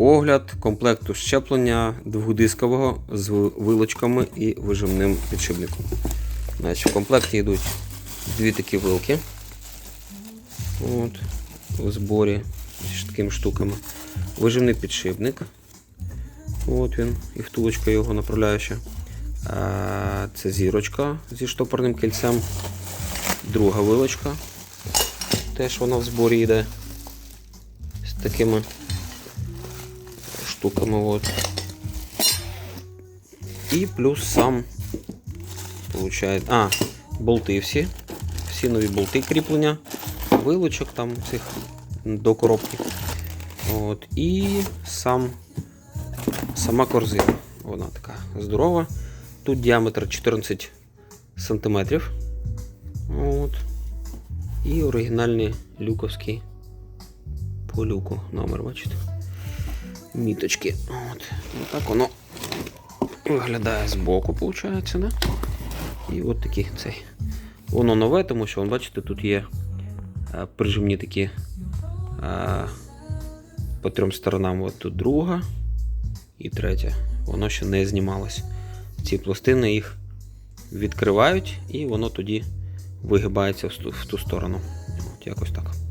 Огляд комплекту щеплення двохдискового з вилочками і вижимним підшипником. Значить, в комплекті йдуть дві такі вилки. От, у зборі з такими штуками. Вижимний підшипник. От він, і втулочка його направляюча. Це зірочка зі штопорним кільцем. Друга вилочка. Теж вона в зборі йде. З такими штуками. От. І плюс сам получає. А, болти всі. Всі нові болти кріплення, вилучок там цих до коробки. От. І сам, сама корзина. Вона така здорова. Тут діаметр 14 см. От. І оригінальний люковський по люку номер, бачите? Міточки. От. так воно виглядає збоку, виходить, да? І от такий цей. Воно нове, тому що, бачите, тут є е, прижимні такі е, по трьом сторонам. От тут друга і третя. Воно ще не знімалось. Ці пластини їх відкривають і воно тоді вигибається в ту, в ту сторону. От якось так.